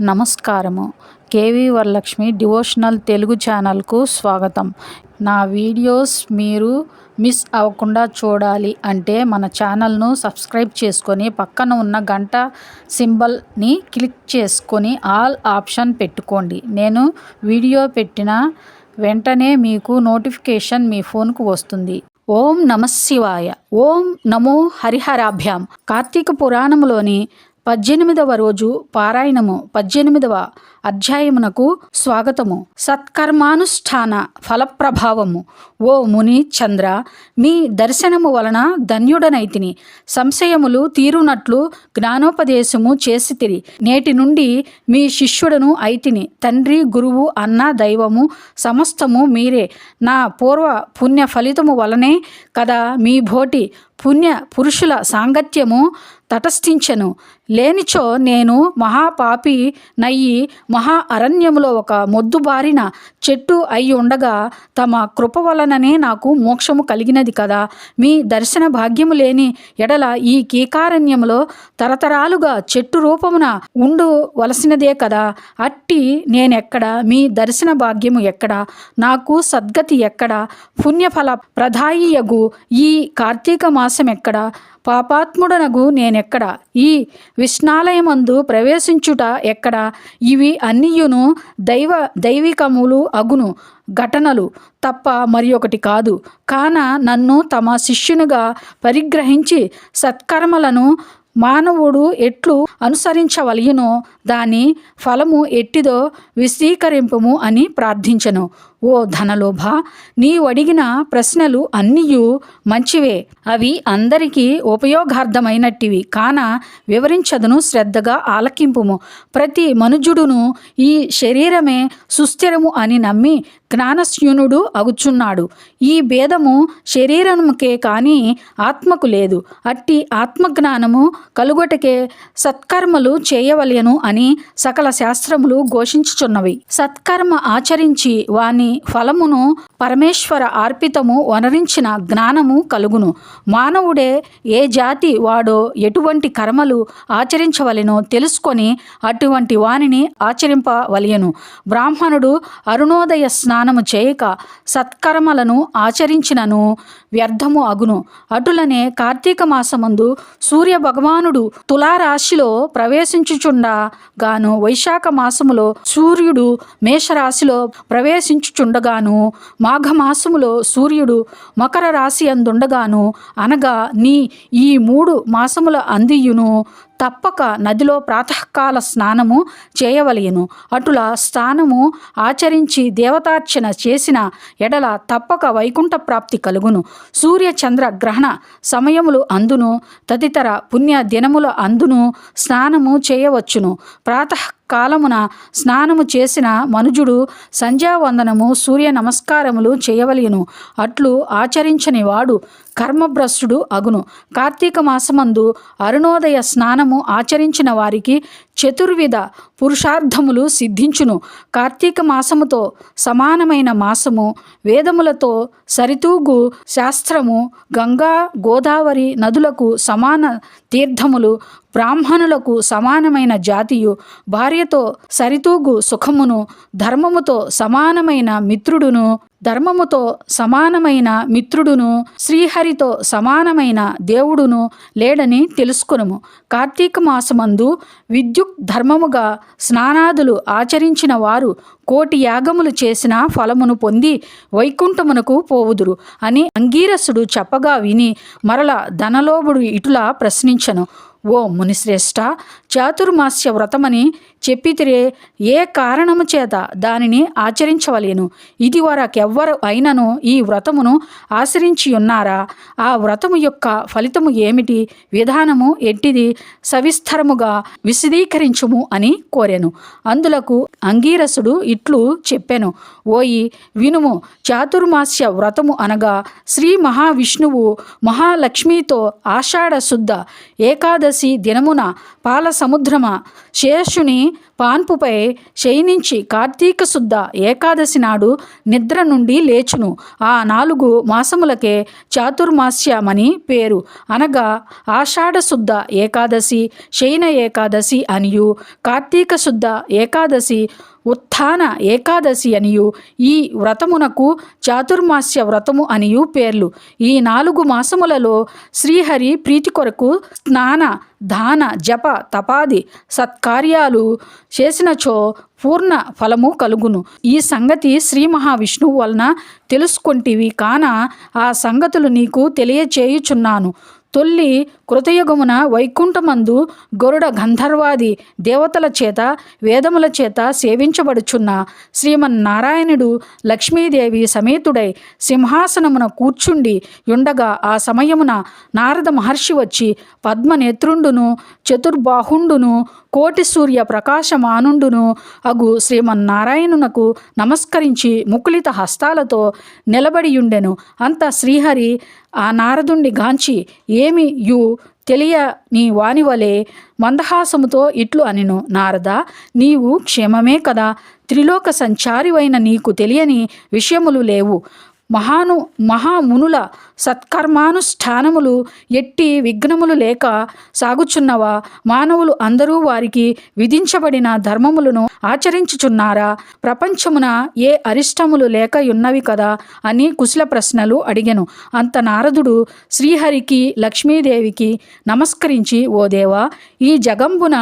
నమస్కారము. KV Varalakshmi devotional Telugu ఛానల్కు స్వాగతం. నా వీడియోస్ మీరు మిస్ అవ్వకుండా చూడాలి అంటే మన ఛానల్ను సబ్స్క్రైబ్ చేసుకొని పక్కన ఉన్న గంట సింబల్ని క్లిక్ చేసుకొని ఆల్ ఆప్షన్ పెట్టుకోండి. నేను వీడియో పెట్టిన వెంటనే మీకు నోటిఫికేషన్ మీ ఫోన్కు వస్తుంది. ఓం నమ శివాయ. ఓం నమో హరిహరాభ్యాం. కార్తీక పురాణంలోని పద్దెనిమిదవ రోజు పారాయణము పద్దెనిమిదవ అధ్యాయమునకు స్వాగతము. సత్కర్మానుష్ఠాన ఫలప్రభావము. ఓ ముని చంద్ర మీ దర్శనము వలన ధన్యుడనైతిని. సంశయములు తీరునట్లు జ్ఞానోపదేశము చేసితిరి. నేటి నుండి మీ శిష్యుడను అయితిని. తండ్రి గురువు అన్న దైవము సమస్తము మీరే. నా పూర్వ పుణ్య ఫలితము వలనే కదా మీ భోటి పుణ్య పురుషుల సాంగత్యము తటస్థించెను. లేనిచో నేను మహాపాపి నయ్యి మహా అరణ్యములో ఒక మొద్దుబారిన చెట్టు అయి ఉండగా తమ కృప వలననే నాకు మోక్షము కలిగినది కదా. మీ దర్శన భాగ్యము లేని ఎడల ఈ కీకారణ్యములో తరతరాలుగా చెట్టు రూపమున ఉండు వలసినదే కదా. అట్టి నేనెక్కడ? మీ దర్శన భాగ్యము ఎక్కడ? నాకు సద్గతి ఎక్కడ? పుణ్యఫల ప్రధాయియగు ఈ కార్తీక మాసం ఎక్కడ పాపాత్ముడనగు నేనెక్కడ? ఈ విష్ణాలయమందు ప్రవేశించుట ఎక్కడ? ఇవి అన్నియును దైవ దైవికములు అగును ఘటనలు తప్ప మరి ఒకటి కాదు. కాన నన్ను తమ శిష్యునిగా పరిగ్రహించి సత్కర్మలను మానవుడు ఎట్లు అనుసరించవలయనో దాని ఫలము ఎట్టిదో విశీకరింపము అని ప్రార్థించను. ఓ ధనలోభ నీవు అడిగిన ప్రశ్నలు అన్నీయు మంచివే. అవి అందరికీ ఉపయోగార్థమైనట్టివి కాన వివరించదును శ్రద్ధగా ఆలకింపుము. ప్రతి మనుజుడును ఈ శరీరమే సుస్థిరము అని నమ్మి జ్ఞానశూన్యుడు అగుచున్నాడు. ఈ భేదము శరీరముకే కానీ ఆత్మకు లేదు. అట్టి ఆత్మజ్ఞానము కలుగొటకే సత్కర్మలు చేయవలెను అని సకల శాస్త్రములు ఘోషించుచున్నవి. సత్కర్మ ఆచరించి వాని ఫలమును పరమేశ్వర అర్పితము వనరించిన జ్ఞానము కలుగును. మానవుడే ఏ జాతి వాడో ఎటువంటి కర్మలు ఆచరించవలెనో తెలుసుకొని అటువంటి వానిని ఆచరింపవలయను బ్రాహ్మణుడు అరుణోదయ స్నానము చేయక సత్కర్మలను ఆచరించినను వ్యర్థము అగును. అటులనే కార్తీక మాసమందు సూర్య భగవానుడు తులారాశిలో ప్రవేశించుచుండా గాను వైశాఖ మాసములో సూర్యుడు మేషరాశిలో ప్రవేశించుచుండగాను మాఘమాసములో సూర్యుడు మకర రాశి అందుండగాను అనగా నీ ఈ మూడు మాసముల అందియును. తప్పక నదిలో ప్రాతకాల స్నానము చేయవలయను అటుల స్నానము ఆచరించి దేవతార్చన చేసిన ఎడల తప్పక వైకుంఠ ప్రాప్తి కలుగును. సూర్య చంద్ర గ్రహణ సమయములు అందును తదితర పుణ్య దినముల అందును స్నానము చేయవచ్చును. ప్రాతః కాలమున స్నానము చేసిన మనుజుడు సంధ్యావందనము సూర్య నమస్కారములు చేయవలయను. అట్లు ఆచరించని వాడు కర్మభ్రష్టుడు అగును. కార్తీక మాసమందు అరుణోదయ స్నానము ఆచరించిన వారికి చతుర్విధ పురుషార్థములు సిద్ధించును. కార్తీక మాసముతో సమానమైన మాసము వేదములతో సరితూగు శాస్త్రము గంగా గోదావరి నదులకు సమాన తీర్థములు బ్రాహ్మణులకు సమానమైన జాతియు. భార్యతో సరితూగు సుఖమును ధర్మముతో సమానమైన మిత్రుడును ధర్మముతో సమానమైన మిత్రుడును శ్రీహరితో సమానమైన దేవుడును లేడని తెలుసుకునుము. కార్తీక మాసమందు విద్యుత్ ధర్మముగా స్నానాదులు ఆచరించిన వారు కోటి యాగములు చేసిన ఫలమును పొంది వైకుంఠమునకు పోవుదురు అని అంగీరసుడు చెప్పగా విని మరల ధనలోభుడు ఇటులా ప్రశ్నించను. ఓ మునిశ్రేష్ట చాతుర్మాస్య వ్రతమని చెప్పితిరే ఏ కారణము చేత దానిని ఆచరించవలేను? ఇది వరకెవ్వరు అయినను ఈ వ్రతమును ఆచరించి ఉన్నారా ఆ వ్రతము యొక్క ఫలితము ఏమిటి? విధానము ఎట్టిది? సవిస్తరముగా విశదీకరించుము అని కోరాను. అందులకు అంగీరసుడు ఇట్లు చెప్పాను. ఓయి వినుము చాతుర్మాస్య వ్రతము అనగా శ్రీ మహావిష్ణువు మహాలక్ష్మితో ఆషాఢ శుద్ధ ఏకాదశి దినమున పాల సముద్రమ? శేషుని పాన్పుపై శయనించి కార్తీక శుద్ధ ఏకాదశి నాడు నిద్ర నుండి లేచును. ఆ నాలుగు మాసములకే చాతుర్మాస్యమని పేరు. అనగా ఆషాఢ శుద్ధ ఏకాదశి శయన ఏకాదశి అనియు కార్తీక శుద్ధ ఏకాదశి ఉత్థాన ఏకాదశి అనియు. ఈ వ్రతమునకు చాతుర్మాస్య వ్రతము అనియు పేర్లు. ఈ నాలుగు మాసములలో శ్రీహరి ప్రీతి కొరకు స్నాన దాన జప తపాది సత్కార్యాలు చేసినచో పూర్ణ ఫలము కలుగును. ఈ సంగతి శ్రీ మహావిష్ణువు వలన తెలుసుకొంటివి కాన ఆ సంగతులు నీకు తెలియచేయుచున్నాను. తొల్లి కృతయుగమున వైకుంఠమందు గరుడ గంధర్వాది దేవతల చేత వేదముల చేత సేవించబడుచున్న శ్రీమన్నారాయణుడు లక్ష్మీదేవి సమేతుడై సింహాసనమున కూర్చుండి ఉండగా ఆ సమయమున నారద మహర్షి వచ్చి పద్మనేత్రుండును చతుర్బాహుండును కోటి సూర్య ప్రకాశమానుండును అగు శ్రీమన్నారాయణునకు నమస్కరించి ముకులిత హస్తాలతో నిలబడియుండెను అంత శ్రీహరి ఆ నారదుండి గాంచి ఏమి యు తెలియ నీ వానివలే మందహాసముతో ఇట్లు అనిను నారద నీవు క్షేమమే కదా త్రిలోక సంచారివైన నీకు తెలియని విషయములు లేవు. మహాను మహామునుల సత్కర్మానుష్ఠానములు ఎట్టి విఘ్నములు లేక సాగుచున్నవా? మానవులు అందరూ వారికి విధించబడిన ధర్మములను ఆచరించుచున్నారా? ప్రపంచమున ఏ అరిష్టములు లేక ఉన్నవి కదా అని కుశల ప్రశ్నలు అడిగెను. అంత నారదుడు శ్రీహరికి లక్ష్మీదేవికి నమస్కరించి ఓ దేవా ఈ జగంబున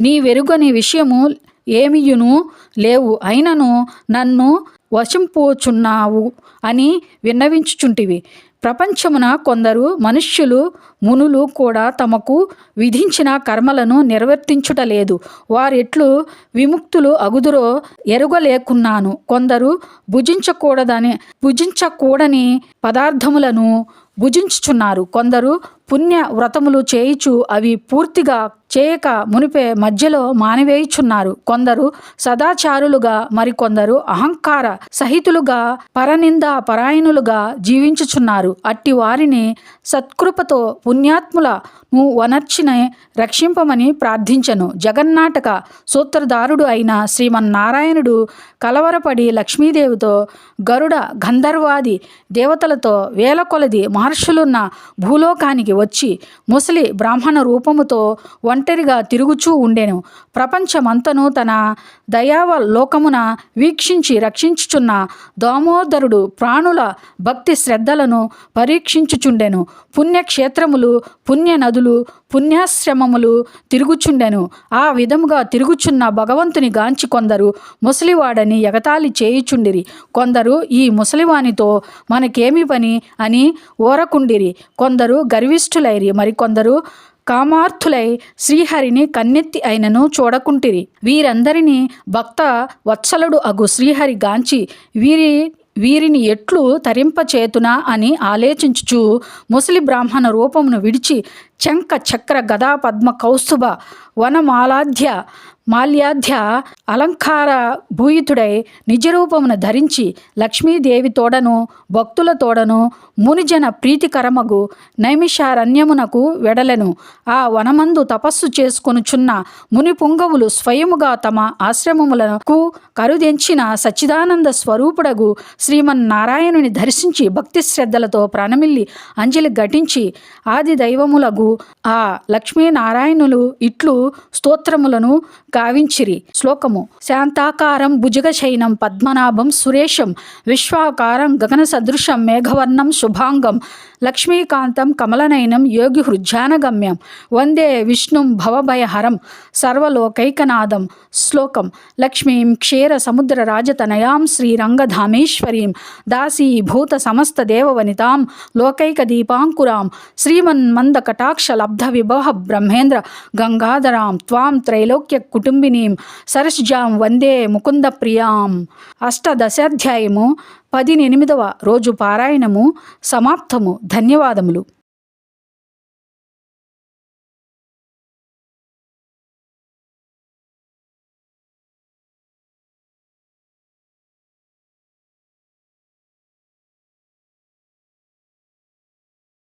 నీ వెరుగని విషయము ఏమియును? లేవు. అయినను నన్ను వశంపోచున్నావు అని విన్నవించుచుంటివి. ప్రపంచమున కొందరు మనుష్యులు మునులు కూడా తమకు విధించిన కర్మలను నిర్వర్తించుటలేదు. వారెట్లు విముక్తులు అగుదురో ఎరుగలేకున్నాను. కొందరు భుజించకూడదని భుజించకూడని పదార్థములను భుజించుచున్నారు. కొందరు పుణ్య వ్రతములు చేయుచు అవి పూర్తిగా చేయక మునిపే మధ్యలో మానివేయుచున్నారు. కొందరు సదాచారులుగా మరికొందరు అహంకార సహితులుగా పరనింద పరాయణులుగా జీవించుచున్నారు. అట్టి వారిని సత్కృపతో పుణ్యాత్ముల వనర్చిన రక్షింపమని ప్రార్థించను. జగన్నాటక సూత్రధారుడు అయిన శ్రీమన్నారాయణుడు కలవరపడి లక్ష్మీదేవితో గరుడ గంధర్వాది దేవతలతో వేల కొలది మహర్షులున్న భూలోకానికి వచ్చి ముసలి బ్రాహ్మణ రూపముతో ఒంటరిగా తిరుగుచూ ఉండెను. ప్రపంచమంతను తన దయావ లోకమున వీక్షించి రక్షించుచున్న దామోదరుడు ప్రాణుల భక్తి శ్రద్ధలను పరీక్షించుచుండెను. పుణ్యక్షేత్రములు పుణ్య నదులు పుణ్యాశ్రమములు తిరుగుచుండెను. ఆ విధముగా తిరుగుచున్న భగవంతుని గాంచి కొందరు ముసలివాడని ఎగతాళి చేయుచుండిరి. కొందరు ఈ ముసలివానితో మనకేమి పని అని ఓరకుండిరి. కొందరు గర్విష్ఠులైరి మరికొందరు కామార్థులై శ్రీహరిని కన్నెత్తి అయినను చూడకుంటిరి. వీరందరినీ భక్త వత్సలుడు అగు శ్రీహరి గాంచి వీరి వీరిని ఎట్లు తరింపచేతునా అని ఆలోచించుచు ముసలి బ్రాహ్మణ రూపమును విడిచి చంక చక్ర గదా పద్మ కౌస్తుభ వనమాలాధ్య మాల్యాధ్య అలంకార భూయితుడై నిజరూపమును ధరించి లక్ష్మీదేవి తోడను భక్తుల తోడను మునిజన ప్రీతికరమగు నైమిషారణ్యమునకు వెడలెను. ఆ వనమందు తపస్సు చేసుకొనుచున్న ముని పుంగవులు స్వయముగా తమ ఆశ్రమములకు కరుదెంచిన సచ్చిదానంద స్వరూపుడగు శ్రీమన్నారాయణుని దర్శించి భక్తి శ్రద్ధలతో ప్రాణమిల్లి అంజలి ఘటించి ఆది దైవములగు ఆ లక్ష్మీనారాయణులు ఇట్లు స్తోత్రములను గావించిరి. శ్లోకము. శాంతాకారం భుజగశయనం పద్మనాభం సురేషం విశ్వాకారం గగన సదృశం మేఘవర్ణం శుభాంగం లక్ష్మీకాంతం కమలనయనం యోగి హృజ్జానగమ్యం వందే విష్ణుం భవభయహరం సర్వలోకైకనాదం శ్లోకం. లక్ష్మీం క్షీర సముద్ర రాజతనయాం శ్రీరంగధామేశ్వరీం దాసీభూత సమస్త దేవవనితాం లోకైక దీపాంకురాం శ్రీమన్మంద కటాక్ష లబ్ధ విభవ బ్రహ్మేంద్ర గంగాధరాం త్వాం త్రైలోక్య కుటుంబినీం సరస్జాం వందే ముకుంద ప్రియాం అష్టదశాధ్యాయము పదినెనిమిదవ రోజు పారాయణము సమాప్తము ధన్యవాదములు.